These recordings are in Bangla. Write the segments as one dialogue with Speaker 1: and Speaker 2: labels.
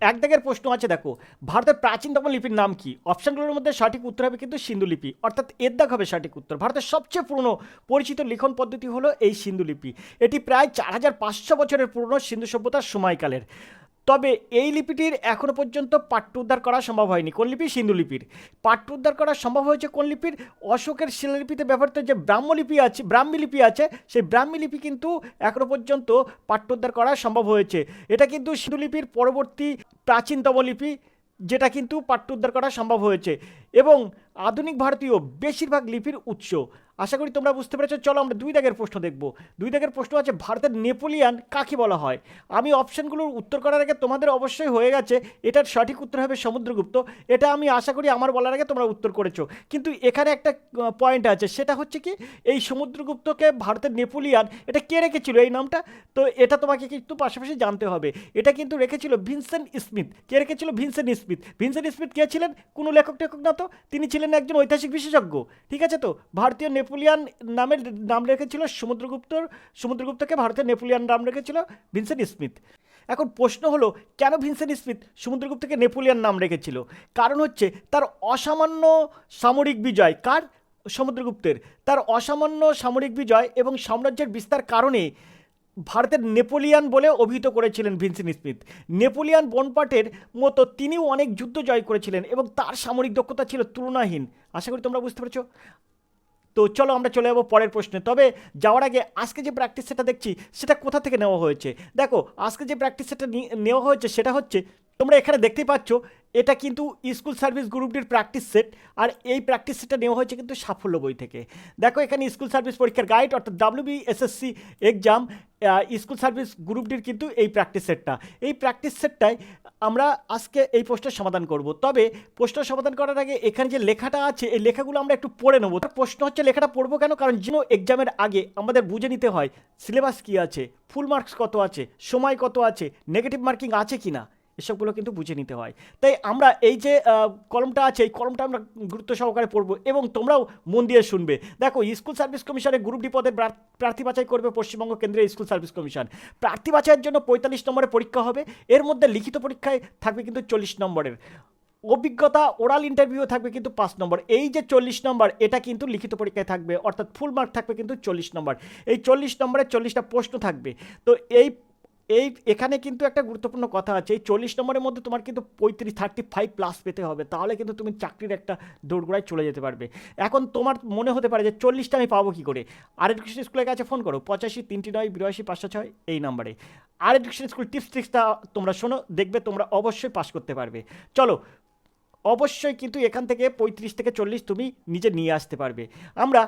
Speaker 1: এক দাগের প্রশ্ন আছে, দেখো। ভারতের প্রাচীনতম লিপির নাম কি? অপশানগুলোর মধ্যে সঠিক উত্তর হবে কিন্তু সিন্ধু লিপি। অর্থাৎ এর দাগ হবে সঠিক উত্তর। ভারতের সবচেয়ে পুরনো পরিচিত লিখন পদ্ধতি হলো এই সিন্ধু লিপি। এটি প্রায় চার হাজার পাঁচশো বছরের পুরনো সিন্ধু সভ্যতার সময়কালের। তবে এই লিপিটির এখনও পর্যন্ত পাঠ্য উদ্ধার করা সম্ভব হয়নি। কোন লিপি? সিন্ধু লিপির। পাঠ্য উদ্ধার করা সম্ভব হয়েছে কোন লিপির? অশোকের শিলালিপিতে ব্যবহৃত যে ব্রাহ্মলিপি আছে, ব্রাহ্মী লিপি আছে, সেই ব্রাহ্মী লিপি কিন্তু এখনও পর্যন্ত পাঠ্য উদ্ধার করা সম্ভব হয়েছে। এটা কিন্তু সিন্ধু লিপির পরবর্তী প্রাচীনতম লিপি, যেটা কিন্তু পাঠ্য উদ্ধার করা সম্ভব হয়েছে। এবং আধুনিক ভারতীয় বেশিরভাগ লিপির উৎস। আশা করি তোমরা বুঝতে পেরেছ। চলো আমরা দুই দাগের প্রশ্ন দেখব। দুই দাগের প্রশ্ন আছে, ভারতের নেপোলিয়ান কাকে বলা হয়? আমি অপশানগুলোর উত্তর করার আগে তোমাদের অবশ্যই হয়ে গেছে, এটার সঠিক উত্তর হবে সমুদ্রগুপ্ত। এটা আমি আশা করি আমার বলার আগে তোমরা উত্তর করেছ। কিন্তু এখানে একটা পয়েন্ট আছে, সেটা হচ্ছে কি, এই সমুদ্রগুপ্তকে ভারতের নেপোলিয়ান, এটা কে রেখেছিল এই নামটা? তো এটা তোমাকে কিন্তু পাশাপাশি জানতে হবে। এটা কিন্তু রেখেছিল ভিনসেন্ট স্মিথ। কে রেখেছিল? Vincent Smith. ভিনসেন্ট স্মিথ কে ছিলেন? কোনো লেখক টেখক না তো? তিনি ছিলেন একজন ঐতিহাসিক বিশেষজ্ঞ। ঠিক আছে তো? ভারতীয় নেপোলিয়ান নামের নাম রেখেছিল সমুদ্রগুপ্তর সমুদ্রগুপ্তকে ভারতের নেপোলিয়ান নাম রেখেছিল ভিনসেন্ট স্মিথ। এখন প্রশ্ন হলো, কেন ভিনসেন্ট স্মিথ সমুদ্রগুপ্তকে নেপোলিয়ান নাম রেখেছিল? কারণ হচ্ছে, তার অসামান্য সামরিক বিজয়, কার? সমুদ্রগুপ্তের তার অসামান্য সামরিক বিজয় এবং সাম্রাজ্যের বিস্তার কারণে ভারতের নেপোলিয়ান বলে অভিহিত করেছিলেন ভিনসেন্ট স্মিথ। নেপোলিয়ান বনপাটের মতো তিনিও অনেক যুদ্ধ জয় করেছিলেন এবং তার সামরিক দক্ষতা ছিল তুলনাহীন। আশা করি তোমরা বুঝতে পেরেছ। তো চলো আমরা চলে যাব পরের প্রশ্নে। তবে যাওয়ার আগে আজকে যে প্র্যাকটিস সেটা দেখছি, সেটা কোথা থেকে নেওয়া হয়েছে? দেখো, আজকে যে প্র্যাকটিস সেটা নেওয়া হয়েছে সেটা হচ্ছে তোমরা এখানে দেখতেই পাচ্ছ, এটা কিন্তু স্কুল সার্ভিস গ্রুপটির প্র্যাকটিস সেট, আর এই প্র্যাকটিস সেটটা নেওয়া হয়েছে কিন্তু সাফল্য বই থেকে। দেখো, এখানে স্কুল সার্ভিস পরীক্ষার গাইড অর্থাৎ WB SSC exam school service গ্রুপটির কিন্তু এই প্র্যাকটিস সেটটা। এই প্র্যাকটিস সেটটায় আমরা আজকে এই প্রশ্নের সমাধান করব। তবে প্রশ্নের সমাধান করার আগে এখানে যে লেখাটা আছে, এই লেখাগুলো আমরা একটু পড়ে নেব। প্রশ্ন হচ্ছে, লেখাটা পড়ব কেন? কারণ যেন এক্সামের আগে আমাদের বুঝে নিতে হয় সিলেবাস কী আছে ফুল মার্কস কত আছে, সময় কত আছে নেগেটিভ মার্কিং আছে কি না এসবগুলো কিন্তু বুঝে নিতে হয়। তাই আমরা এই যে কলমটা আছে, এই কলমটা আমরা গুরুত্ব সহকারে পড়ব এবং তোমরাও মন দিয়ে শুনবে। দেখো, স্কুল সার্ভিস কমিশনের গ্রুপ ডি পদের প্রার্থী বাছাই করবে পশ্চিমবঙ্গ কেন্দ্রীয় স্কুল সার্ভিস কমিশন। প্রার্থী বাছাইয়ের জন্য পঁয়তাল্লিশ নম্বরের পরীক্ষা হবে। এর মধ্যে লিখিত পরীক্ষায় থাকবে কিন্তু চল্লিশ নম্বরের। অভিজ্ঞতা, ওরাল ইন্টারভিউ থাকবে কিন্তু পাঁচ নম্বর। এই যে চল্লিশ নম্বর, এটা কিন্তু লিখিত পরীক্ষায় থাকবে, অর্থাৎ ফুল মার্ক থাকবে কিন্তু চল্লিশ নম্বর। এই চল্লিশ নম্বরে চল্লিশটা প্রশ্ন থাকবে। তো এই এই, এখানে কিন্তু একটা গুরুত্বপূর্ণ কথা আছে, এই চল্লিশ নম্বরের মধ্যে তোমার কিন্তু পঁয়ত্রিশ থার্টি ফাইভ প্লাস পেতে হবে, তাহলে কিন্তু তুমি চাকরির একটা দৌড়গোড়ায় চলে যেতে পারবে। এখন তোমার মনে হতে পারে যে চল্লিশটা আমি পাবো কী করে? আর এডুকেশন স্কুলের কাছে ফোন করো, পঁচাশি, তিনটি নয়, বিরাশি, পাঁচশো ছয়, এই নাম্বারে আর এডুকেশন স্কুল টিপস ট্রিক্সটা তোমরা শোনো, দেখবে তোমরা অবশ্যই পাস করতে পারবে। চলো, অবশ্যই কিন্তু এখান থেকে পঁয়ত্রিশ থেকে চল্লিশ তুমি নিজে নিয়ে আসতে পারবে। আমরা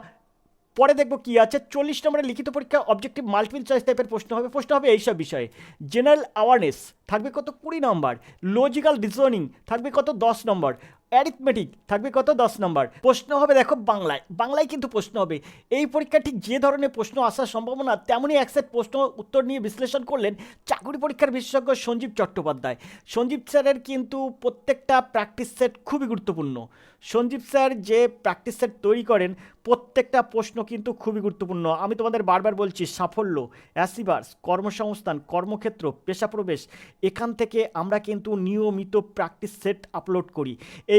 Speaker 1: পরে দেখব কি আছে। চল্লিশ নম্বরের লিখিত পরীক্ষা অবজেক্টিভ মাল্টিপল চয়েস টাইপের প্রশ্ন হবে। প্রশ্ন হবে এইসব বিষয়ে। জেনারেল অ্যাওয়ারনেস থাকবে কত কুড়ি নম্বর। লজিক্যাল রিজনিং থাকবে কত দশ নম্বর। অ্যারিথমেটিক থাকবে কত? দশ নম্বর। প্রশ্ন হবে দেখো বাংলায়। বাংলায় কিন্তু প্রশ্ন হবে। এই পরীক্ষা ঠিক যে ধরনের প্রশ্ন আসার সম্ভাবনা, তেমনই এক সেট প্রশ্ন উত্তর নিয়ে বিশ্লেষণ করলেন চাকরি পরীক্ষার বিশেষজ্ঞ সঞ্জীব চট্টোপাধ্যায়। সঞ্জীব স্যারের কিন্তু প্রত্যেকটা প্র্যাকটিস সেট খুবই গুরুত্বপূর্ণ। সঞ্জীব স্যার যে প্র্যাকটিস সেট তৈরি করেন, প্রত্যেকটা প্রশ্ন কিন্তু খুবই গুরুত্বপূর্ণ। আমি তোমাদের বারবার বলছি, সাফল্য অ্যাসিভার্স কর্মসংস্থান, কর্মক্ষেত্র পেশা প্রবেশ এখান থেকে আমরা কিন্তু নিয়মিত প্র্যাকটিস সেট আপলোড করি। এই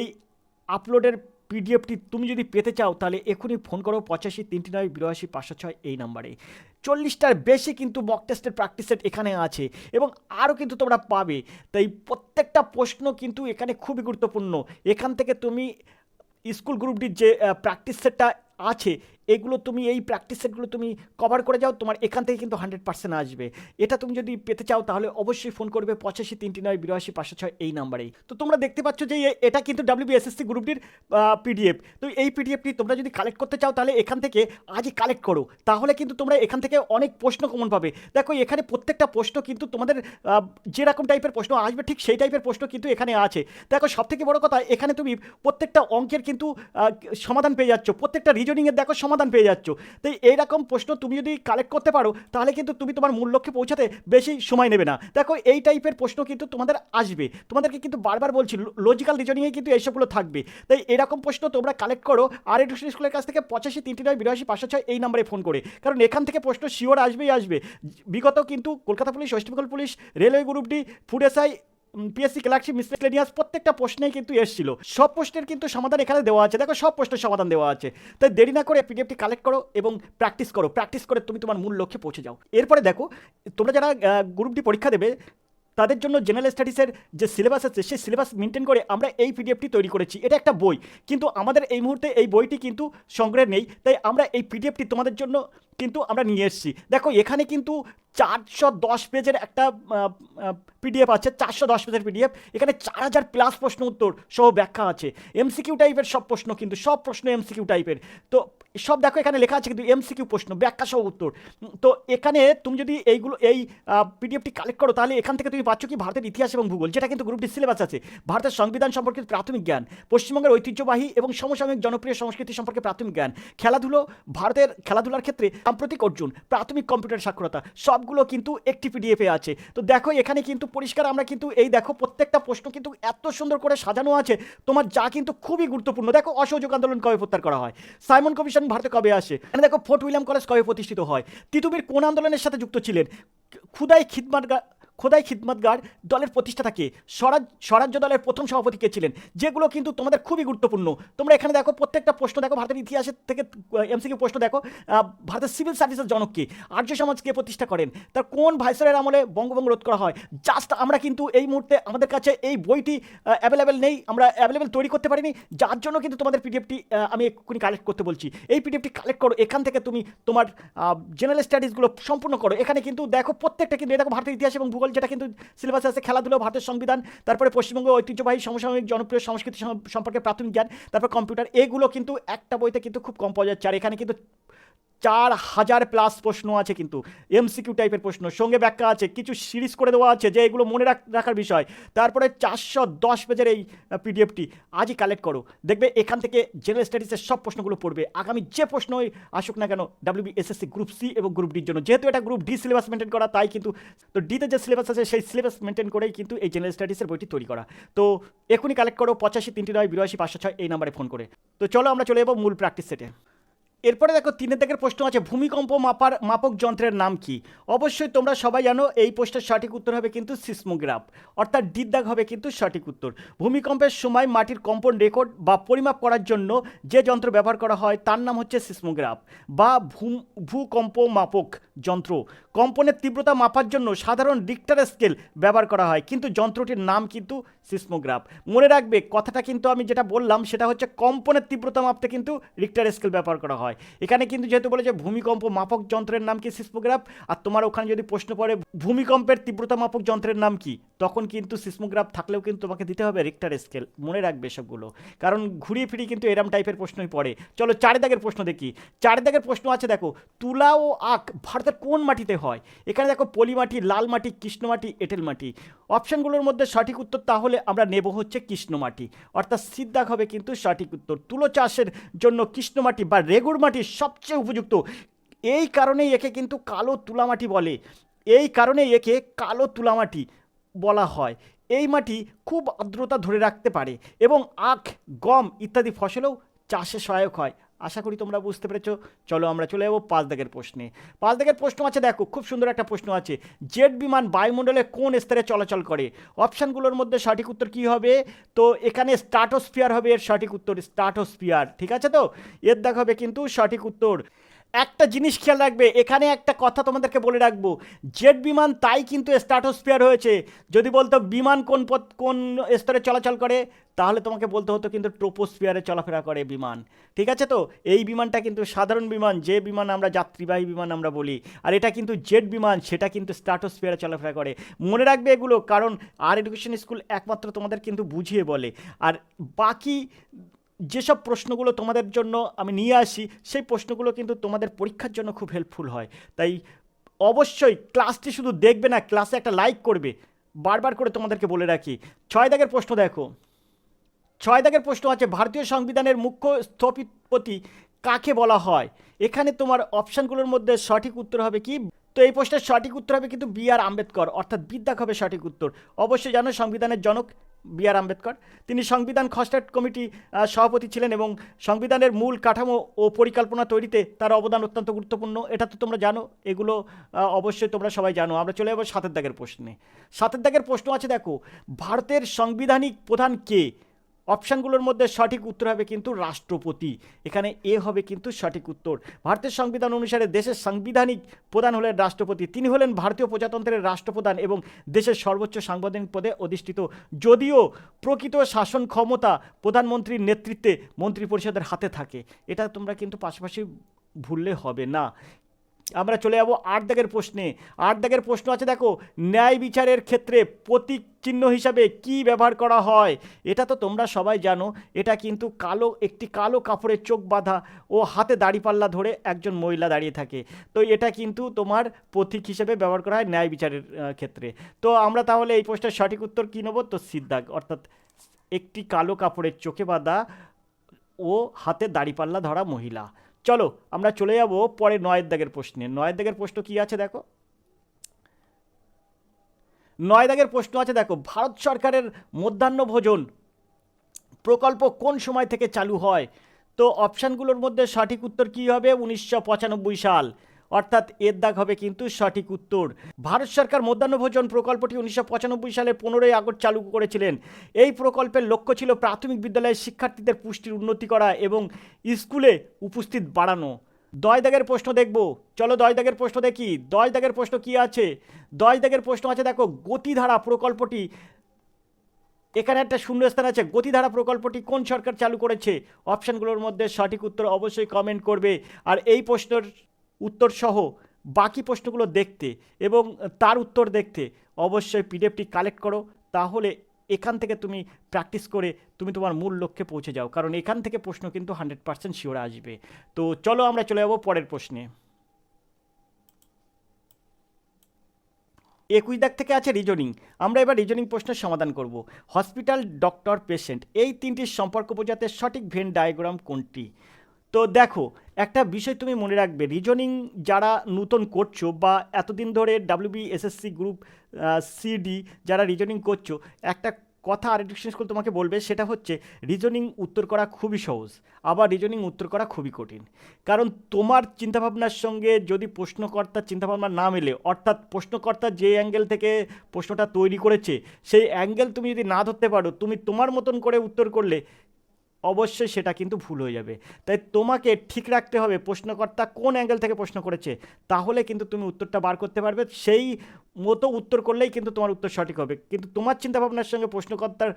Speaker 1: আপলোডের পিডিএফটি তুমি যদি পেতে চাও, তাহলে এখনই ফোন করো পঁচাশি তিনটি নয় বিরাশি পাঁচশো ছয় এই নাম্বারে। চল্লিশটার বেশি কিন্তু মক টেস্টের প্র্যাকটিস সেট এখানে আছে এবং আরও কিন্তু তোমরা পাবে। তাই প্রত্যেকটা প্রশ্ন কিন্তু এখানে খুবই গুরুত্বপূর্ণ। এখান থেকে তুমি স্কুল গ্রুপটির যে প্র্যাকটিস সেটটা আছে এগুলো তুমি এই প্র্যাকটিস সেটগুলো তুমি কভার করে যাও, তোমার এখান থেকে কিন্তু হান্ড্রেড পার্সেন্ট আসবে। এটা তুমি যদি পেতে চাও তাহলে অবশ্যই ফোন করবে পঁচাশি তিনটি নয়, বিরাশি পাঁচশো ছয় এই নাম্বারেই তো তোমরা দেখতে পাচ্ছ যে এটা কিন্তু ডাব্লিউবিএসএসসি গ্রুপটির পিডিএফ তো এই পিডিএফটি তোমরা যদি কালেক্ট করতে চাও তাহলে এখান থেকে আজই কালেক্ট করো। তাহলে কিন্তু তোমরা এখান থেকে অনেক প্রশ্ন কমন পাবে। দেখো, এখানে প্রত্যেকটা প্রশ্ন কিন্তু তোমাদের যেরকম টাইপের প্রশ্ন আসবে, ঠিক সেই টাইপের প্রশ্ন কিন্তু এখানে আছে। দেখো সব থেকে বড় কথা, এখানে তুমি প্রত্যেকটা অঙ্কের কিন্তু সমাধান পেয়ে যাচ্ছ। প্রত্যেকটা রিজনিংয়ের দেখো, সমাধান পেয়ে যাচ্ছ। তাই এইরকম প্রশ্ন তুমি যদি কালেক্ট করতে পারো, তাহলে কিন্তু তুমি তোমার মূল লক্ষ্যে পৌঁছাতে বেশি সময় নেবে না। দেখো, এই টাইপের প্রশ্ন কিন্তু তোমাদের আসবে। তোমাদেরকে কিন্তু বারবার বলছি লজিক্যাল রিজনিংয়ে কিন্তু এইসবগুলো থাকবে। তাই এরকম প্রশ্ন তোমরা কালেক্ট করো, আর এডুকেশন স্কুলের কাছ থেকে পঁচাশি, তিনটি নয়, বিরাশি, পাঁচশো ছয় এই নাম্বারে ফোন করে। কারণ এখান থেকে প্রশ্ন শিওর আসবেই আসবে। বিগত কিন্তু Kolkata police, west Bengal police railway group D food SI PSC clerkship miscellaneous প্রত্যেকটা প্রশ্নেই কিন্তু এসেছিল। সব প্রশ্নের কিন্তু সমাধান এখানে দেওয়া আছে। দেখো, সব প্রশ্নের সমাধান দেওয়া আছে। তাই দেরি না করে পিডিএফটি কালেক্ট করো এবং প্র্যাকটিস করো। প্র্যাকটিস করে তুমি তোমার মূল লক্ষ্যে পৌঁছে যাও। এরপরে দেখো, তোমরা যারা গ্রুপ ডি পরীক্ষা দেবে, তাদের জন্য জেনারেল স্টাডিজের যে সিলেবাস আছে, সেই সিলেবাস মেনটেন করে আমরা এই পিডিএফটি তৈরি করেছি। এটা একটা বই। কিন্তু আমাদের এই মুহূর্তে এই বইটি কিন্তু সংগ্রহে নেই। তাই আমরা এই পিডিএফটি তোমাদের জন্য কিন্তু আমরা নিয়ে এসেছি। দেখো, এখানে কিন্তু চারশো দশ পেজের একটা পিডিএফ আছে, চারশো দশ পেজের পিডিএফ এখানে চার হাজার প্লাস প্রশ্ন উত্তর সহ ব্যাখ্যা আছে। এমসিকিউ টাইপের সব প্রশ্ন কিন্তু, সব প্রশ্ন এমসিকিউ টাইপের তো সব দেখো এখানে লেখা আছে কিন্তু এমসিকিউ প্রশ্ন, ব্যাখ্যা সহ উত্তর। তো এখানে তুমি যদি এইগুলো, এই পিডিএফটি কালেক্ট করো, তাহলে এখান থেকে তুমি পাচ্ছ কি ভারতের ইতিহাস এবং ভূগোল, যেটা কিন্তু গ্রুপটি সিলেবাস আছে। ভারতের সংবিধান সম্পর্কিত প্রাথমিক জ্ঞান, পশ্চিমবঙ্গের ঐতিহ্যবাহী এবং সমসাময়িক জনপ্রিয় সংস্কৃতি সম্পর্কে প্রাথমিক জ্ঞান। খেলাধুলো, ভারতের খেলাধুলার ক্ষেত্রে সাম্প্রতিক অর্জুন, প্রাথমিক কম্পিউটার সাক্ষরতা সবগুলো কিন্তু একটি পিডিএফে আছে। তো দেখো, এখানে কিন্তু পরিষ্কার আমরা কিন্তু এই দেখো, প্রত্যেকটা প্রশ্ন কিন্তু এত সুন্দর করে সাজানো আছে, তোমার যা কিন্তু খুবই গুরুত্বপূর্ণ। দেখো, অসহযোগ আন্দোলন কবে প্রত্যাহার করা হয়? সাইমন কমিশন ভারতে কবে আসে? এখানে দেখো, ফোর্ট উইলিয়াম কলেজ কবে প্রতিষ্ঠিত হয়? তিতুবির কোন আন্দোলনের সাথে যুক্ত ছিলেন? খুদাই খিদমাত খোদাই খিদমতগার দলের প্রতিষ্ঠা থাকে স্বরাজ, স্বরাজ্য দলের প্রথম সভাপতি কে ছিলেন? যেগুলো কিন্তু তোমাদের খুবই গুরুত্বপূর্ণ। তোমরা এখানে দেখো, প্রত্যেকটা প্রশ্ন দেখো, ভারতের ইতিহাসের থেকে এমসিকিউ প্রশ্ন দেখো ভারতের সিভিল সার্ভিসের জনককে আর্য সমাজকে প্রতিষ্ঠা করেন? তার কোন ভাইসরয়ের আমলে বঙ্গভঙ্গ রোধ করা হয়? জাস্ট আমরা কিন্তু এই মুহূর্তে আমাদের কাছে এই বইটি অ্যাভেলেবেল নেই, আমরা অ্যাভেলেবেল তৈরি করতে পারিনি। যার জন্য কিন্তু তোমাদের পিডিএফটি আমি এক্ষুনি কালেক্ট করতে বলছি। এই পিডিএফটি কালেক্ট করো, এখান থেকে তুমি তোমার জেনারেল স্টাডিজগুলো সম্পূর্ণ করো। এখানে কিন্তু দেখো প্রত্যেকটা কিন্তু দেখো ভারতের ইতিহাস এবং ভূগোল, যেটা কিন্তু সিলেবাসে আছে, খেলাধুলো, ভারতের সংবিধান, তারপরে পশ্চিমবঙ্গের ঐতিহ্যবাহী সমসাময়িক জনপ্রিয় সংস্কৃতি সম্পর্কে প্রাথমিক জ্ঞান, তারপর কম্পিউটার, এগুলো কিন্তু একটা বইতে কিন্তু খুব কম পাওয়া যাচ্ছে। আর এখানে কিন্তু চার হাজার প্লাস প্রশ্ন আছে কিন্তু। এমসিকিউ টাইপের প্রশ্ন, সঙ্গে ব্যাখ্যা আছে, কিছু সিরিজ করে দেওয়া আছে যে এগুলো মনে রাখ- রাখার বিষয়। তারপরে চারশো দশ পেজের এই পিডিএফটি আজই কালেক্ট করো। দেখবে এখান থেকে জেনারেল স্টাডিজের সব প্রশ্নগুলো পড়বে। আগামী যে প্রশ্নই আসুক না কেন ডাব্লিউবি এসএসসি গ্রুপ সি এবং গ্রুপ ডির জন্য। যেহেতু এটা গ্রুপ ডি সিলেবাস মেনটেন করা, তাই কিন্তু তো ডিতে যে সিলেবাস আছে, সেই সিলেবাস মেনটেন করেই কিন্তু এই জেনারেল স্টাডিজের বইটি তৈরি করা। তো এখনই কালেক্ট করো, পঁচাশি তিনটি নয়, বিরাশি পাঁচশো ছয়, এই নাম্বারে ফোন করে। তো চলো আমরা চলে যাব মূল প্র্যাকটিস সেটে এরপরে দেখো তিনের দিকের প্রশ্ন আছে, ভূমিকম্প মাপার, মাপক যন্ত্রের নাম কি? অবশ্যই তোমরা সবাই জানো এই প্রশ্নের সঠিক উত্তর হবে কিন্তু সিসমোগ্রাফ। অর্থাৎ ডিদ্দাগ হবে কিন্তু সঠিক উত্তর। ভূমিকম্পের সময় মাটির কম্পন রেকর্ড বা পরিমাপ করার জন্য যে যন্ত্র ব্যবহার করা হয় তার নাম হচ্ছে সিসমোগ্রাফ বা ভূকম্প মাপক যন্ত্র। কম্পনের তীব্রতা মাপার জন্য সাধারণ রিক্টার স্কেল ব্যবহার করা হয়, কিন্তু যন্ত্রটির নাম কিন্তু সিসমোগ্রাফ। মনে রাখবে, কথাটা কিন্তু আমি যেটা বললাম সেটা হচ্ছে কম্পনের তীব্রতা মাপতে কিন্তু রিক্টার স্কেল ব্যবহার করা হয়। এখানে কিন্তু যেহেতু বলেছে ভূমিকম্প মাপক যন্ত্রের নাম কি, সিসমোগ্রাফ? আর তোমার ওখানে যদি প্রশ্ন পড়ে, ভূমিকম্পের তীব্রতা মাপক যন্ত্রের নাম কি? তখন কিন্তু সিসমোগ্রাফ থাকলেও কিন্তু তোমাকে দিতে হবে রিক্টার স্কেল মনে রাখবে সবগুলো কারণ ঘুরিয়ে ফিরিয়ে কিন্তু এরম টাইপের প্রশ্নই পড়ে। চলো চারি দাগের প্রশ্ন দেখি। চারি দাগের প্রশ্ন আছে দেখো, তুলা ও আখ ভারতের কোন মাটিতে হয়? এখানে দেখো পলি মাটি, লাল মাটি, কৃষ্ণ মাটি, এঁটেল মাটি। অপশানগুলোর মধ্যে সঠিক উত্তর তাহলে আমরা নেব হচ্ছে কৃষ্ণ মাটি। অর্থাৎ সিদ্ধাক হবে কিন্তু সঠিক উত্তর। তুলো চাষের জন্য কৃষ্ণ মাটি বা রেগুর মাটি সবচেয়ে উপযুক্ত। এই কারণেই একে কিন্তু কালো তুলামাটি বলে। এই কারণেই একে কালো তুলামাটি বলা হয়। এই মাটি খুব আর্দ্রতা ধরে রাখতে পারে এবং আখ, গম ইত্যাদি ফসলেও চাষে সহায়ক হয়। আশা করি তোমরা বুঝতে পেরেছ। চলো আমরা চলে যাব পাঁচ দাগের প্রশ্নে। পাঁচ দাগের প্রশ্ন আছে, দেখো, খুব সুন্দর একটা প্রশ্ন আছে। জেট বিমান বায়ুমণ্ডলে কোন স্তরে চলাচল করে? অপশানগুলোর মধ্যে সঠিক উত্তর কি হবে? তো এখানে স্টার্টোস্ফিয়ার হবে, এর সঠিক উত্তর স্টার্টোস্ফিয়ার ঠিক আছে তো? এর দেখ হবে কিন্তু সঠিক উত্তর। একটা জিনিস খেয়াল রাখবে, এখানে একটা কথা তোমাদেরকে বলে রাখব। জেট বিমান তাই কিন্তু স্ট্রাটোস্ফিয়ার হয়েছে। যদি বলতো বিমান কোন পথ, কোন স্তরে চলাচল করে, তাহলে তোমাকে বলতে হতো কিন্তু ট্রোপোস্ফিয়ারে চলাফেরা করে বিমান। ঠিক আছে তো? এই বিমানটা কিন্তু সাধারণ বিমান, যে বিমান আমরা যাত্রীবাহী বিমান আমরা বলি। আর এটা কিন্তু জেট বিমান, সেটা কিন্তু স্ট্রাটোস্ফিয়ারে চলাফেরা করে। মনে রাখবে এগুলো, কারণ আর এডুকেশন স্কুল একমাত্র তোমাদের কিন্তু বুঝিয়ে বলে। আর বাকি যেসব প্রশ্নগুলো তোমাদের জন্য আমি নিয়ে আসি, সেই প্রশ্নগুলো কিন্তু তোমাদের পরীক্ষার জন্য খুব হেল্পফুল হয়। তাই অবশ্যই ক্লাসটি শুধু দেখবে না ক্লাসে একটা লাইক করবে। বারবার করে তোমাদেরকে বলে রাখি, ছয় দাগের প্রশ্ন দেখো। ছয় দাগের প্রশ্ন আছে, ভারতীয় সংবিধানের মুখ্য স্থপতিপতি কাকে বলা হয়? এখানে তোমার অপশানগুলোর মধ্যে সঠিক উত্তর হবে কি? তো এই প্রশ্নের সঠিক উত্তর হবে কিন্তু বি আর আম্বেদকর, অর্থাৎ বিদ্যাক হবে সঠিক উত্তর। অবশ্যই জানো, সংবিধানের জনক বি আর আম্বেদকর। তিনি সংবিধান খসড়া কমিটি সভাপতি ছিলেন এবং সংবিধানের মূল কাঠামো ও পরিকল্পনা তৈরিতে তার অবদান অত্যন্ত গুরুত্বপূর্ণ। এটা তো তোমরা জানো, এগুলো অবশ্যই তোমরা সবাই জানো। আমরা চলে যাব সাতের দাগের প্রশ্নে। সাতের দাগের প্রশ্ন আছে, দেখো, ভারতের সাংবিধানিক প্রধান কে? অপশানগুলোর মধ্যে সঠিক উত্তর হবে কিন্তু রাষ্ট্রপতি। এখানে এ হবে কিন্তু সঠিক উত্তর। ভারতের সংবিধান অনুসারে দেশের সাংবিধানিক প্রধান হলেন রাষ্ট্রপতি। তিনি হলেন ভারতীয় প্রজাতন্ত্রের রাষ্ট্রপ্রধান এবং দেশের সর্বোচ্চ সাংবিধানিক পদে অধিষ্ঠিত। যদিও প্রকৃত শাসন ক্ষমতা প্রধানমন্ত্রীর নেতৃত্বে মন্ত্রিপরিষদের হাতে থাকে। এটা তোমরা কিন্তু পাশাপাশি ভুললে হবে না। আমরা চলে যাব আট দাগের প্রশ্নে। আট দাগের প্রশ্ন আছে, দেখো, ন্যায় বিচারের ক্ষেত্রে প্রতীক চিহ্ন হিসাবে কি ব্যবহার করা হয়? এটা তো তোমরা সবাই জানো, এটা কিন্তু কালো, একটি কালো কাপড়ের চোখ বাঁধা ও হাতে দাড়িপাল্লা ধরে একজন মহিলা দাঁড়িয়ে থাকে। তো এটা কিন্তু তোমার প্রতীক হিসেবে ব্যবহার করা হয় ন্যায় বিচারের ক্ষেত্রে। তো আমরা তাহলে এই প্রশ্নের সঠিক উত্তর কী নেব? তো সিদ্ধাগ অর্থাৎ একটি কালো কাপড়ের চোখে বাঁধা ও হাতে দাড়িপাল্লা ধরা মহিলা। চলো, আমরা চলে যাব পরে নয়ের দাগের প্রশ্নে নয়ের দাগের প্রশ্ন কি আছে দেখো? নয় দাগের প্রশ্ন আছে দেখো, ভারত সরকারের মধ্যাহ্ন ভোজন প্রকল্প কোন সময় থেকে চালু হয়? তো অপশানগুলোর মধ্যে সঠিক উত্তর কী হবে? উনিশশো পঁচানব্বই সাল। অর্থাৎ এর দাগ হবে কিন্তু সঠিক উত্তর। ভারত সরকার মধ্যাহ্ন ভোজন প্রকল্পটি উনিশশো পঁচানব্বই সালে পনেরোই আগস্ট চালু করেছিলেন। এই প্রকল্পের লক্ষ্য ছিল প্রাথমিক বিদ্যালয়ের শিক্ষার্থীদের পুষ্টির উন্নতি করা এবং স্কুলে উপস্থিত বাড়ানো। দয় দাগের প্রশ্ন দেখব। চলো দয় দাগের প্রশ্ন দেখি। দয় দাগের প্রশ্ন কি আছে? দয় দাগের প্রশ্ন আছে, দেখো, গতিধারা প্রকল্পটি। এখানে একটা শূন্যস্থান আছে। গতিধারা প্রকল্পটি কোন সরকার চালু করেছে? অপশানগুলোর মধ্যে সঠিক উত্তর অবশ্যই কমেন্ট করবে। আর এই প্রশ্নের উত্তর সহ বাকি প্রশ্নগুলো দেখতে এবং তার উত্তর দেখতে অবশ্যই পিডিএফটি কালেক্ট করো। তাহলে এখান থেকে তুমি প্র্যাকটিস করে তুমি তোমার মূল লক্ষ্যে পৌঁছে যাও। কারণ এখান থেকে প্রশ্ন কিন্তু হান্ড্রেড পার্সেন্ট শিওর আসবে। তো চলো আমরা চলে যাব পরের প্রশ্নে। একুশ দাগ থেকে আছে রিজনিং আমরা এবার রিজনিং প্রশ্নের সমাধান করব। হসপিটাল ডক্টর পেশেন্ট এই তিনটির সম্পর্ক বোঝাতে সঠিক ভেন ডায়াগ্রাম কোনটি? তো দেখো, একটা বিষয় তুমি মনে রাখবে রিজনিং যারা নূতন করছ বা এতদিন ধরে ডাব্লিউবি এসএসসি গ্রুপ সিডি যারা রিজনিং করছ, একটা কথা আর এডুকেশন স্কুল তোমাকে বলবে, সেটা হচ্ছে রিজনিং উত্তর করা খুবই সহজ, আবার রিজনিং উত্তর করা খুবই কঠিন। কারণ তোমার চিন্তাভাবনার সঙ্গে যদি প্রশ্নকর্তার চিন্তাভাবনা না মেলে, অর্থাৎ প্রশ্নকর্তা যে অ্যাঙ্গেল থেকে প্রশ্নটা তৈরি করেছে, সেই অ্যাঙ্গেল তুমি যদি না ধরতে পারো, তুমি তোমার মতন করে উত্তর করলে অবশ্যই সেটা কিন্তু ভুল হয়ে যাবে। তাই তোমাকে ঠিক রাখতে হবে, প্রশ্নকর্তা কোন অ্যাঙ্গেল থেকে প্রশ্ন করেছে, তাহলে কিন্তু তুমি উত্তরটা বার করতে পারবে। সেই মতো উত্তর করলেই কিন্তু তোমার উত্তর সঠিক হবে। কিন্তু তোমার চিন্তাভাবনার সঙ্গে প্রশ্নকর্তার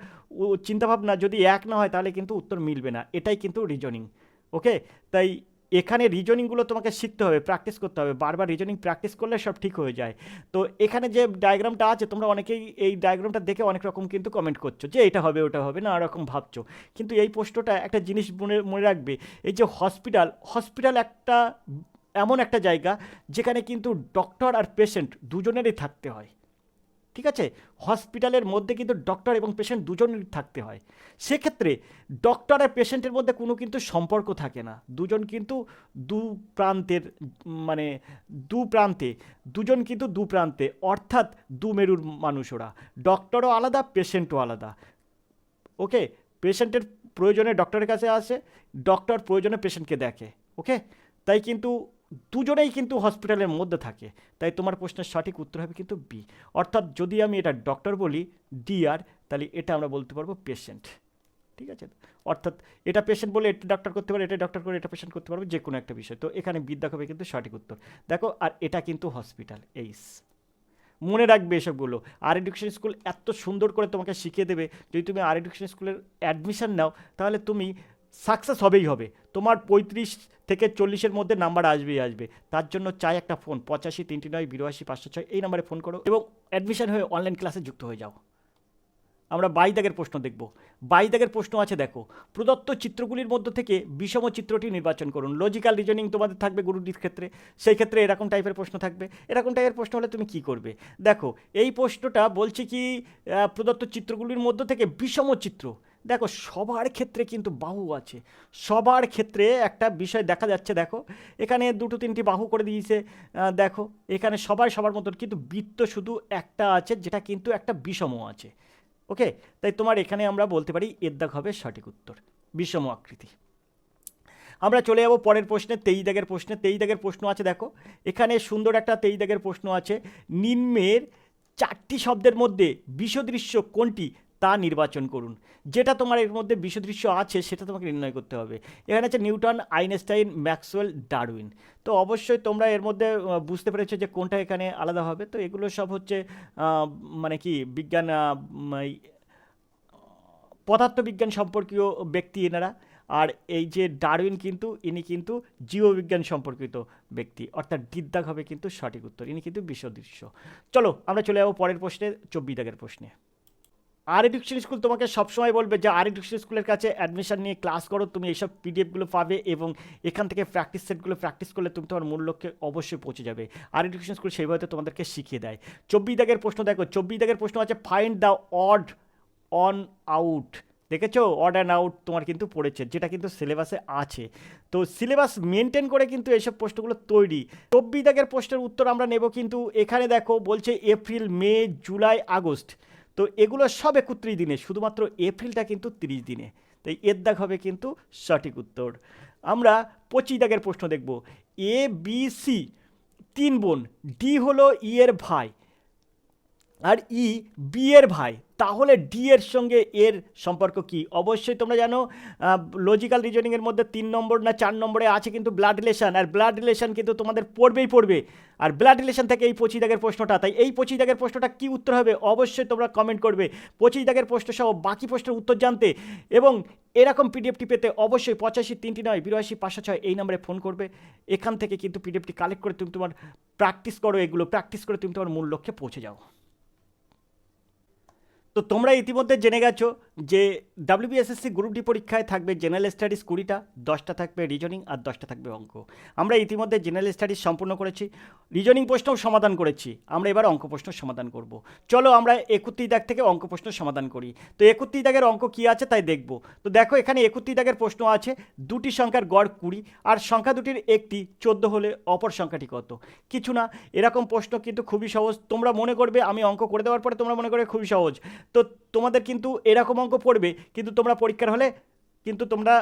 Speaker 1: চিন্তাভাবনা যদি এক না হয়, তাহলে কিন্তু উত্তর মিলবে না। এটাই কিন্তু রিজনিং ওকে তাই এখানে রিজনিংগুলো তোমাকে শিখতে হবে প্র্যাকটিস করতে হবে। বারবার রিজনিং প্র্যাকটিস করলে সব ঠিক হয়ে যায়। তো এখানে যে ডায়াগ্রামটা আছে, তোমরা অনেকেই এই ডায়াগ্রামটা দেখে অনেক রকম কিন্তু কমেন্ট করছ যে এটা হবে, ওটা হবে না রকম ভাবছ। কিন্তু এই প্রশ্নটা একটা জিনিস মনে মনে রাখবে, এই যে হসপিটাল হসপিটাল একটা, এমন একটা জায়গা যেখানে কিন্তু ডক্টর আর পেশেন্ট দুজনেরই থাকতে হয়। ঠিক আছে? হসপিটালের মধ্যে কিন্তু ডক্টর এবং পেশেন্ট দুজনেরই থাকতে হয়। সেক্ষেত্রে ডক্টর আর পেশেন্টের মধ্যে কোনো কিন্তু সম্পর্ক থাকে না। দুজন কিন্তু দু প্রান্তের মানে দু প্রান্তে, দুজন কিন্তু দু প্রান্তে, অর্থাৎ দু মেরুর মানুষ ওরা। ডক্টরও আলাদা পেশেন্টও আলাদা। ওকে? পেশেন্টের প্রয়োজনে ডক্টরের কাছে আসে ডক্টর প্রয়োজনে পেশেন্টকে দেখে। ওকে? তাই কিন্তু দুজনেই কিন্তু হসপিটালের মধ্যে থাকে। তাই তোমার প্রশ্নের সঠিক উত্তর হবে কিন্তু বি অর্থাৎ যদি আমি এটা ডক্টর বলি ডিআর তাহলে এটা আমরা বলতে পারব পেশেন্ট ঠিক আছে? অর্থাৎ এটা পেশেন্ট বলে এটা ডক্টর করতে পারবে এটা ডক্টর করে এটা পেশেন্ট করতে পারবে যে কোনো একটা বিষয়। তো এখানে বিদ্যা হবে কিন্তু সঠিক উত্তর। দেখো, আর এটা কিন্তু হসপিটাল এইস মনে রাখবে এসবগুলো। আর এডুকেশন স্কুল এত সুন্দর করে তোমাকে শিখিয়ে দেবে। যদি তুমি আর এডুকেশন স্কুলের অ্যাডমিশন নাও, তাহলে তুমি সাকসেস হবেই হবে। তোমার পঁয়ত্রিশ থেকে চল্লিশের মধ্যে নাম্বার আসবেই আসবে। তার জন্য চাই একটা ফোন পঁচাশি, তিনটি নয়, বিরাশি, পাঁচশো ছয়, এই নাম্বারে ফোন করো এবং অ্যাডমিশন হয়ে অনলাইন ক্লাসে যুক্ত হয়ে যাও। আমরা বাইদাগের প্রশ্ন দেখব। বাইদাগের প্রশ্ন আছে, দেখো, প্রদত্ত চিত্রগুলির মধ্য থেকে বিষম চিত্রটি নির্বাচন করুন। লজিক্যাল রিজনিং তোমাদের থাকবে গুরুটির ক্ষেত্রে। সেই ক্ষেত্রে এরকম টাইপের প্রশ্ন থাকবে। এরকম টাইপের প্রশ্ন হলে তুমি কি করবে? দেখো, এই প্রশ্নটা বলছে কি প্রদত্ত চিত্রগুলির মধ্য থেকে বিষম চিত্র। দেখো, সবার ক্ষেত্রে কিন্তু বাহু আছে। সবার ক্ষেত্রে একটা বিষয় দেখা যাচ্ছে, দেখো, এখানে দুটো তিনটি বাহু করে দিয়েছে। দেখো, এখানে সবাই সবার মতন, কিন্তু বৃত্ত শুধু একটা আছে, যেটা কিন্তু একটা বিষম আছে। ওকে তাই তোমার এখানে আমরা বলতে পারি এর দাগ হবে সঠিক উত্তর, বিষম আকৃতি। আমরা চলে যাব পরের প্রশ্নে, তেই দাগের প্রশ্নে। তেই দাগের প্রশ্ন আছে, দেখো, এখানে সুন্দর একটা তেই দাগের প্রশ্ন আছে। নিম্নের চারটি শব্দের মধ্যে বিষদৃশ্য কোনটি? তা নির্বাচন করুন। যেটা তোমার এর মধ্যে বিষদৃশ্য আছে, সেটা তোমাকে নির্ণয় করতে হবে। এখানে আছে নিউটন, আইনস্টাইন, ম্যাক্সওয়েল, ডারউইন। তো অবশ্যই তোমরা এর মধ্যে বুঝতে পেরেছ যে কোনটা এখানে আলাদা হবে। তো এগুলো সব হচ্ছে মানে কি, বিজ্ঞান পদার্থবিজ্ঞান সম্পর্কীয় ব্যক্তি এনারা। আর এই যে ডারউইন কিন্তু, ইনি কিন্তু জীববিজ্ঞান সম্পর্কিত ব্যক্তি। অর্থাৎ ডিদ্দাগ হবে কিন্তু সঠিক উত্তর, ইনি কিন্তু বিশ্বদৃশ্য। চলো, আমরা চলে যাব পরের প্রশ্নে, চব্বিশ দাগের প্রশ্নে। আর এডুকেশন স্কুল তোমাকে সবসময় বলবে যে আর এডুকেশন স্কুলের কাছে অ্যাডমিশন নিয়ে ক্লাস করো, তুমি এইসব পিডিএফগুলো পাবে এবং এখান থেকে প্র্যাকটিস সেটগুলো প্র্যাকটিস করলে তুমি তোমার মূল লক্ষ্যে অবশ্যই পৌঁছে যাবে। আর এডুকেশন স্কুল সেইভাবে তোমাদেরকে শিখিয়ে দেয়। চব্বিশ দাগের প্রশ্ন দেখো, চব্বিশ দাগের প্রশ্ন আছে find the odd one out দেখেছ? অড অ্যান্ড আউট তোমার কিন্তু পড়েছে, যেটা কিন্তু সিলেবাসে আছে। তো সিলেবাস মেনটেন করে কিন্তু এইসব প্রশ্নগুলো তৈরি। চব্বিশ দাগের প্রশ্নের উত্তর আমরা নেব কিন্তু এখানে দেখো, বলছে এপ্রিল মে জুলাই আগস্ট তো এগুলো সব একত্রিশ দিনে, শুধুমাত্র এপ্রিলটা কিন্তু তিরিশ দিনে। তাই এর দাগ হবে কিন্তু সঠিক উত্তর। আমরা পঁচিশ দাগের প্রশ্ন দেখব। এ বি সি তিন বোন ডি হলো ই এর ভাই আর ই বি এর ভাই। তাহলে ডি এর সঙ্গে এর সম্পর্ক কি? অবশ্যই তোমরা জানো লজিক্যাল রিজনিংয়ের মধ্যে তিন নম্বর না চার নম্বরে আছে কিন্তু ব্লাড রিলেশন আর ব্লাড রিলেশন কিন্তু তোমাদের পড়বেই পড়বে। আর ব্লাড রিলেশন থেকে এই পঁচিশ দাগের প্রশ্নটা, তাই এই পঁচিশ দাগের প্রশ্নটা কি উত্তর হবে? অবশ্যই তোমরা কমেন্ট করবে। পঁচিশ দাগের প্রশ্ন সহ বাকি প্রশ্নের উত্তর জানতে এবং এরকম পিডিএফটি পেতে অবশ্যই পঁচাশি তিনটি নয়, বিরাশি, পাঁচশো ছয় এই নম্বরে ফোন করবে। এখান থেকে কিন্তু পিডিএফটি কালেক্ট করে তুমি তোমার প্র্যাকটিস করো, এগুলো প্র্যাকটিস করে তুমি তোমার মূল লক্ষ্যে পৌঁছে যাও। তো তোমরা ইতিমধ্যে জেনে গেছো যে ডাব্লিউবিএসএসসি গ্রুপ ডি পরীক্ষায় থাকবে জেনারেল স্টাডিজ কুড়িটা, দশটা থাকবে রিজনিং আর দশটা থাকবে অঙ্ক। আমরা ইতিমধ্যে জেনারেল স্টাডিজ সম্পূর্ণ করেছি রিজনিং প্রশ্নও সমাধান করেছি, আমরা এবার অঙ্ক প্রশ্ন সমাধান করব। চলো আমরা একত্রিশ দাগ থেকে অঙ্ক প্রশ্ন সমাধান করি। তো একত্রিশ দাগের অঙ্ক কী আছে তাই দেখব। তো দেখো এখানে একত্রিশ দাগের প্রশ্ন আছে, দুটি সংখ্যার গড় কুড়ি আর সংখ্যা দুটির একটি চোদ্দ হলে অপর সংখ্যাটি কত? কিছু না, এরকম প্রশ্ন কিন্তু খুবই সহজ। তোমরা মনে করবে আমি অঙ্ক করে দেওয়ার পরে তোমরা মনে করবে খুবই সহজ। তো তোমাদের কিন্তু এরকম অঙ্ক পড়বে, কিন্তু তোমরা পরীক্ষার হলে কিন্তু তোমরা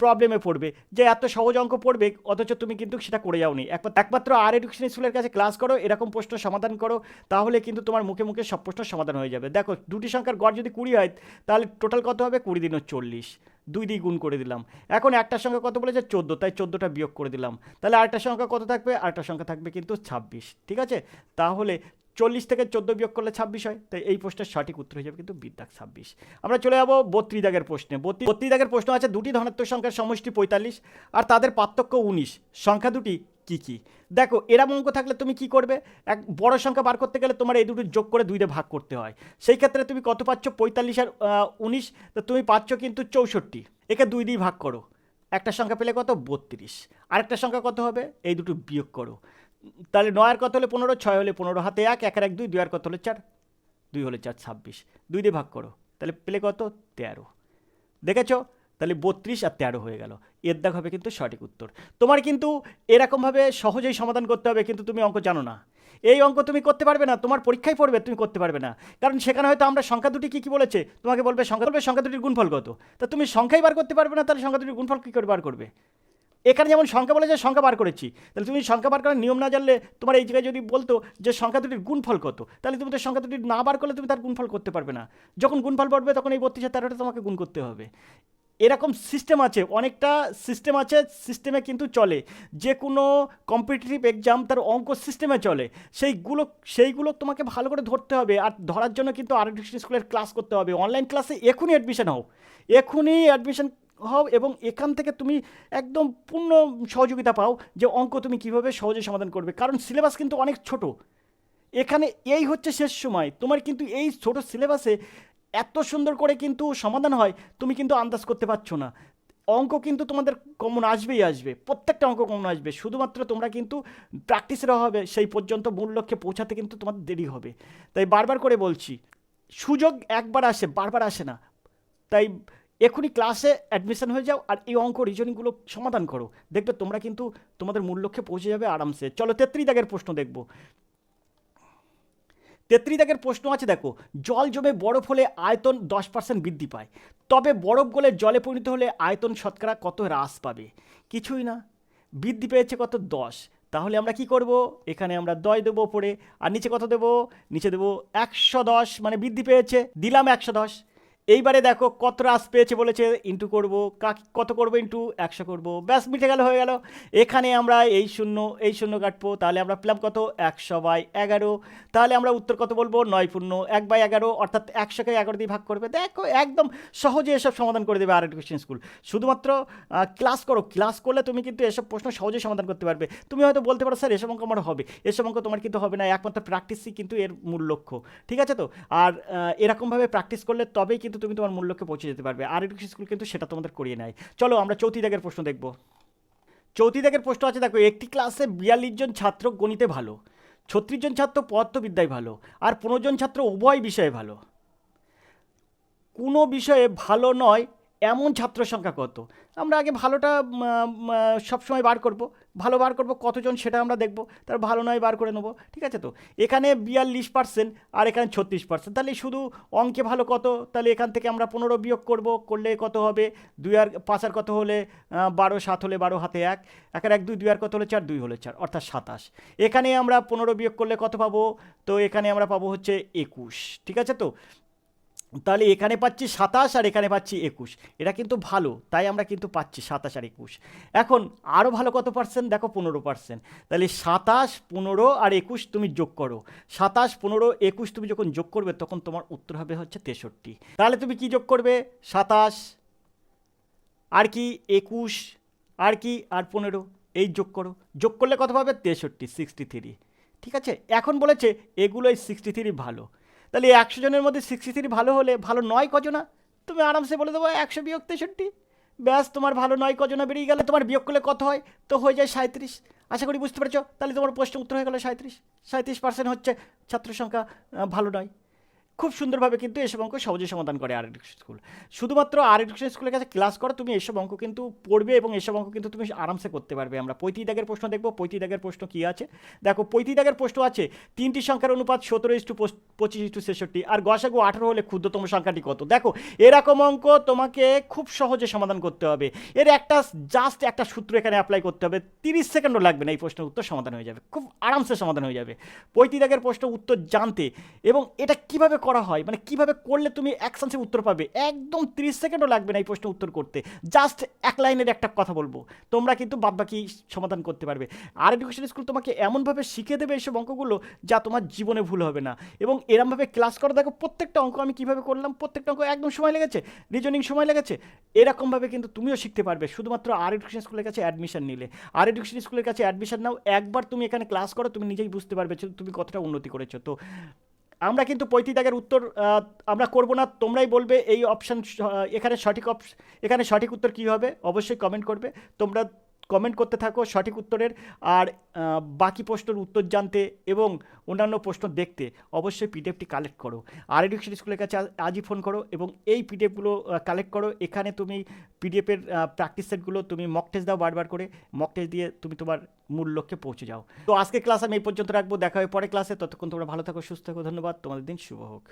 Speaker 1: প্রবলেমে পড়বে। যে এত সহজ অঙ্ক পড়বে, অথচ তুমি কিন্তু সেটা করে যাওনি। একমাত্র আর এডুকেশন স্কুলের কাছে ক্লাস করো, এরকম প্রশ্ন সমাধান করো, তাহলে কিন্তু তোমার মুখে মুখে সব প্রশ্ন সমাধান হয়ে যাবে। দেখো, দুটি সংখ্যার গড় যদি কুড়ি হয়, তাহলে টোটাল কত হবে? কুড়ি দিন চল্লিশ। দুই দিয়ে গুণ করে দিলাম। এখন একটা সংখ্যা কত বলেছে? চোদ্দ। তাই চোদ্দোটা বিয়োগ করে দিলাম। তাহলে আরেকটা সংখ্যা কত থাকবে? আরেকটা সংখ্যা থাকবে কিন্তু ছাব্বিশ। ঠিক আছে? তাহলে চল্লিশ থেকে চোদ্দ বিয়োগ করলে ছাব্বিশ হয়। তাই এই প্রশ্নের সঠিক উত্তর হয়ে যাবে কিন্তু বিদ্যাক ছাব্বিশ। আমরা চলে যাব বত্রিশ দাগের প্রশ্নে। বত্রিশ বত্রিশ দাগের প্রশ্ন আছে, দুটি ধনাত্মক সংখ্যার সমষ্টি পঁয়তাল্লিশ আর তাদের পার্থক্য উনিশ। সংখ্যা দুটি কি কি? দেখো, এরম অঙ্ক থাকলে তুমি কি করবে? এক বড় সংখ্যা বার করতে গেলে তোমার এই দুটো যোগ করে দুইটা ভাগ করতে হয়। সেই ক্ষেত্রে তুমি কত পাচ্ছ? পঁয়তাল্লিশ আর উনিশ। তো তুমি পাচ্ছ কিন্তু চৌষট্টি। একে দুই দিয়ে ভাগ করো। একটা সংখ্যা পেলে কত? বত্রিশ। আরেকটা সংখ্যা কত হবে? এই দুটো বিয়োগ করো। তাহলে নয় আর কত হলে পনেরো, ছয় হলে পনেরো, হাতে এক এক আর এক দুই দুই আর কত হলে চার? দুই হলে চার, ছাব্বিশ। দুই দিয়ে ভাগ করো, তাহলে পেলে কত? তেরো। দেখেছ? তাহলে বত্রিশ আর তেরো হয়ে গেল। এর দাগ হবে কিন্তু সঠিক উত্তর। তোমার কিন্তু এরকমভাবে সহজেই সমাধান করতে হবে, কিন্তু তুমি অঙ্ক জানো না। এই অঙ্ক তুমি করতে পারবে না, তোমার পরীক্ষায় পড়বে, তুমি করতে পারবে না। কারণ সেখানে হয়তো আমরা সংখ্যা দুটি কী কী বলেছে? তোমাকে বলবে সংখ্যা বলবে সংখ্যা দুটির গুণফল কত? তা তুমি সংখ্যাই বার করতে পারবে না, তাহলে সংখ্যা দুটির গুণফল কী করে বার করবে? এখানে যেমন সংখ্যা বলে যে সংখ্যা বার করেছি, তাহলে তুমি সংখ্যা বার করার নিয়ম না জানলে তোমার এই জায়গায় যদি বলতো যে সংখ্যা দুটির গুণফল কত, তাহলে তুমি তো সংখ্যা দুটি না বার করলে তুমি তার গুণফল করতে পারবে না। যখন গুণফল পড়বে তখন এই বত্রিশে তেরোটা তোমাকে গুণ করতে হবে। এরকম সিস্টেম আছে, অনেকটা সিস্টেম আছে সিস্টেমে কিন্তু চলে। যে কোনো কম্পিটিটিভ এক্সাম তার অঙ্ক সিস্টেমে চলে। সেইগুলো সেইগুলো তোমাকে ভালো করে ধরতে হবে আর ধরার জন্য কিন্তু আর স্কুলের ক্লাস করতে হবে। অনলাইন ক্লাসে এখনই অ্যাডমিশন হও। এখনই অ্যাডমিশন হও এবং এখান থেকে তুমি একদম পূর্ণ সহযোগিতা পাও যে অঙ্ক তুমি কীভাবে সহজে সমাধান করবে। কারণ সিলেবাস কিন্তু অনেক ছোট। এখানে এই হচ্ছে শেষ সময়। তোমার কিন্তু এই ছোট সিলেবাসে এত সুন্দর করে কিন্তু সমাধান হয়, তুমি কিন্তু আন্দাজ করতে পারছ না। অঙ্ক কিন্তু তোমাদের কমন আসবেই আসবে। প্রত্যেকটা অঙ্ক কমন আসবে। শুধুমাত্র তোমরা কিন্তু প্র্যাকটিসের হবে সেই পর্যন্ত মূল লক্ষ্যে পৌঁছাতে কিন্তু তোমাদের দেরি হবে। তাই বারবার করে বলছি, সুযোগ একবার আসে, বারবার আসে না। তাই এখনই ক্লাসে অ্যাডমিশন হয়ে যাও আর এই অঙ্ক রিজনিংগুলো সমাধান করো। দেখবে তোমরা কিন্তু তোমাদের মূল লক্ষ্যে পৌঁছে যাবে আরামসে। চলো, তেত্রিশ দাগের প্রশ্ন দেখব। তেত্রিশ দাগের প্রশ্ন আছে, দেখো, জল জমে বরফ হলে আয়তন দশ পার্সেন্ট বৃদ্ধি পায়। তবে বরফ গলে জলে পরিণত হলে আয়তন শতকরা কত হ্রাস পাবে? কিছুই না। বৃদ্ধি পেয়েছে কত? দশ। তাহলে আমরা কি করব? এখানে আমরা দয় দেবো ওপরে। আর নিচে কত দেবো? নিচে দেবো একশো দশ মানে বৃদ্ধি পেয়েছে। দিলাম একশো দশ। এইবারে দেখো কত রাস পেয়েছে বলেছে, ইন্টু করব কত করব ইন্টু? একশো করব। ব্যাস, মিটে গেল, হয়ে গেল। এখানে আমরা এই শূন্য এই শূন্য কাটবো, তাহলে আমরা পেলাম কত? একশো বাই এগারো। তাহলে আমরা উত্তর কত বলব? নয় পূর্ণ এক বাই এগারো, অর্থাৎ একশোকে এগারো দিয়ে ভাগ করবে। দেখো, একদম সহজে এসব সমাধান করে দেবে আর এডুকেশন স্কুল। শুধুমাত্র ক্লাস করো। ক্লাস করলে তুমি কিন্তু এসব প্রশ্ন সহজে সমাধান করতে পারবে। তুমি হয়তো বলতে পারো, স্যার, এসব অঙ্ক আমার হবে। এসব অঙ্ক তোমার কিন্তু হবে না। একমাত্র প্র্যাকটিসই কিন্তু এর মূল লক্ষ্য। ঠিক আছে তো? আর এরকমভাবে প্র্যাকটিস করলে তবেই কিন্তু তুমি তোমার মূল লক্ষ্যে পৌঁছে যেতে পারবে। আর এডুকেশন স্কুল কিন্তু সেটা তোমাদের করিয়ে নেয়। চলো আমরা চৌথি দাগের প্রশ্ন দেখব। চৌথি দাগের প্রশ্ন আছে, দেখো, একটি ক্লাসে বিয়াল্লিশ জন ছাত্র গণিতে ভালো, ছত্রিশ জন ছাত্র পদার্থবিদ্যায় ভালো, আর পনেরো জন ছাত্র উভয় বিষয়ে ভালো। কোনো বিষয়ে ভালো নয়, এমন ছাত্র সংখ্যা কত? আমরা আগে ভালোটা সবসময় বার করব। ভালো বার করব, কতজন সেটা আমরা দেখব, তার ভালো নয় বার করে নেব, ঠিক আছে তো? এখানে বিয়াল্লিশ পার্সেন্ট আর এখানে ছত্রিশ পার্সেন্ট তাহলে শুধু অঙ্কে ভালো কত? তাহলে এখান থেকে আমরা পনেরো বিয়োগ করব, করলে কত হবে? দুই আর পাঁচ আর কত হলে বারো, সাত হলে বারো, হাতে এক এক আর এক দুই দুই আর কত হলে চার? দুই হলে চার, অর্থাৎ সাতাশ। এখানে আমরা পনেরো বিয়োগ করলে কত পাবো? তো এখানে আমরা পাবো হচ্ছে একুশ, ঠিক আছে তো? তাহলে এখানে পাচ্ছি সাতাশ আর এখানে পাচ্ছি একুশ। এটা কিন্তু ভালো, তাই আমরা কিন্তু পাচ্ছি সাতাশ আর একুশ। এখন আরও ভালো কত পার্সেন্ট দেখো পনেরো পার্সেন্ট তাহলে সাতাশ, পনেরো আর একুশ তুমি যোগ করো। সাতাশ, পনেরো, একুশ তুমি যখন যোগ করবে, তখন তোমার উত্তর হবে হচ্ছে তেষট্টি। তাহলে তুমি কি যোগ করবে? সাতাশ, আর কি একুশ, আর কি আর পনেরো, এই যোগ করো। যোগ করলে কত পাবে? তেষট্টি সিক্সটি থ্রি ঠিক আছে? এখন বলেছে এগুলোই সিক্সটি থ্রি ভালো। তাহলে একশো জনের মধ্যে সিক্সটি থ্রি ভালো হলে ভালো নয় কজনা? তুমি আরামসে বলে দেবো একশো বিয়োগ তেষট্টি। ব্যাস, তোমার ভালো নয় কজনা বেরিয়ে গেলে তোমার বিয়োগ করলে কত হয়? তো হয়ে যায় সাঁত্রিশ আশা করি বুঝতে পারছ? তাহলে তোমার প্রশ্ন উত্তর হয়ে গেলো সাঁত্রিশ সাঁত্রিশ পার্সেন্ট হচ্ছে ছাত্র সংখ্যা ভালো নয়। খুব সুন্দরভাবে কিন্তু এসব অঙ্ক সহজে সমাধান করে আর এডুকেশন স্কুল শুধুমাত্র আর এডুকেশন স্কুলের কাছে ক্লাস করো, তুমি এসব অঙ্ক কিন্তু পড়বে এবং এসব অঙ্ক কিন্তু তুমি আরামসে করতে পারবে। আমরা পঁয়ত্রিশ দাগের প্রশ্ন দেখব পঁয়ত্রিশ দাগের প্রশ্ন কী আছে? দেখো পঁয়ত্রিশ দাগের প্রশ্ন আছে, তিনটি সংখ্যার অনুপাত সতেরো ইস্টু পঁচিশ ইস্টু ছেষট্টি, আর গসাগু আঠারো হলে ক্ষুদ্রতম সংখ্যাটি কত? দেখো, এরকম অঙ্ক তোমাকে খুব সহজে সমাধান করতে হবে। এর একটা জাস্ট একটা সূত্র এখানে অ্যাপ্লাই করতে হবে, তিরিশ সেকেন্ডও লাগবে না, এই প্রশ্নের উত্তর সমাধান হয়ে যাবে। খুব আরামসে সমাধান হয়ে যাবে। পঁয়ত্রিশ দাগের প্রশ্ন উত্তর জানতে, এবং এটা কীভাবে করা হয়? মানে কীভাবে করলে তুমি এক চান্সে উত্তর পাবে? একদম তিরিশ সেকেন্ডও লাগবে না এই প্রশ্ন উত্তর করতে। জাস্ট এক লাইনের একটা কথা বলব। তোমরা কিন্তু বাদবাকি সমাধান করতে পারবে। আর এডুকেশন স্কুল তোমাকে এমনভাবে শিখিয়ে দেবে এইসব অঙ্কগুলো যা তোমার জীবনে ভুল হবে না। এবং এরমভাবে ক্লাস করো। দেখো, প্রত্যেকটা অঙ্ক আমি কীভাবে করলাম? প্রত্যেকটা অঙ্ক একদম সময় লেগেছে। রিজনিং সময় লেগেছে। এরকমভাবে কিন্তু তুমিও শিখতে পারবে। শুধুমাত্র আর এডুকেশন স্কুলের কাছে অ্যাডমিশন নিলে। আর এডুকেশন স্কুলের কাছে অ্যাডমিশন নাও। একবার তুমি এখানে ক্লাস করো, তুমি নিজেই বুঝতে পারবে তুমি কতটা উন্নতি করেছ। তো আমরা কিন্তু পঁয়ত্রিশ দাগের উত্তর আমরা করব না। তোমরাই বলবে এই অপশান এখানে সঠিক অপশ এখানে সঠিক উত্তর কী হবে? অবশ্যই কমেন্ট করবে। তোমরা কমেন্ট করতে থাকো, সঠিক উত্তরের। আর বাকি প্রশ্নের উত্তর জানতে এবং অন্যান্য প্রশ্ন দেখতে অবশ্যই পিডিএফটি কালেক্ট করো। আর এডুকেশন স্কুলের কাছে আজ- আজই ফোন করো এবং এই পিডিএফগুলো কালেক্ট করো। এখানে তুমি পিডিএফের প্র্যাকটিস সেটগুলো তুমি মক টেস্ট দাও বারবার করে। মক টেস্ট দিয়ে তুমি তোমার মূল লক্ষ্যে পৌঁছে যাও। তো আজকে ক্লাস আমি এই পর্যন্ত রাখব। দেখা হয় পরে ক্লাসে ততক্ষণ তোমরা ভালো থাকো, সুস্থ থাকো। ধন্যবাদ। তোমাদের দিন শুভ হোক।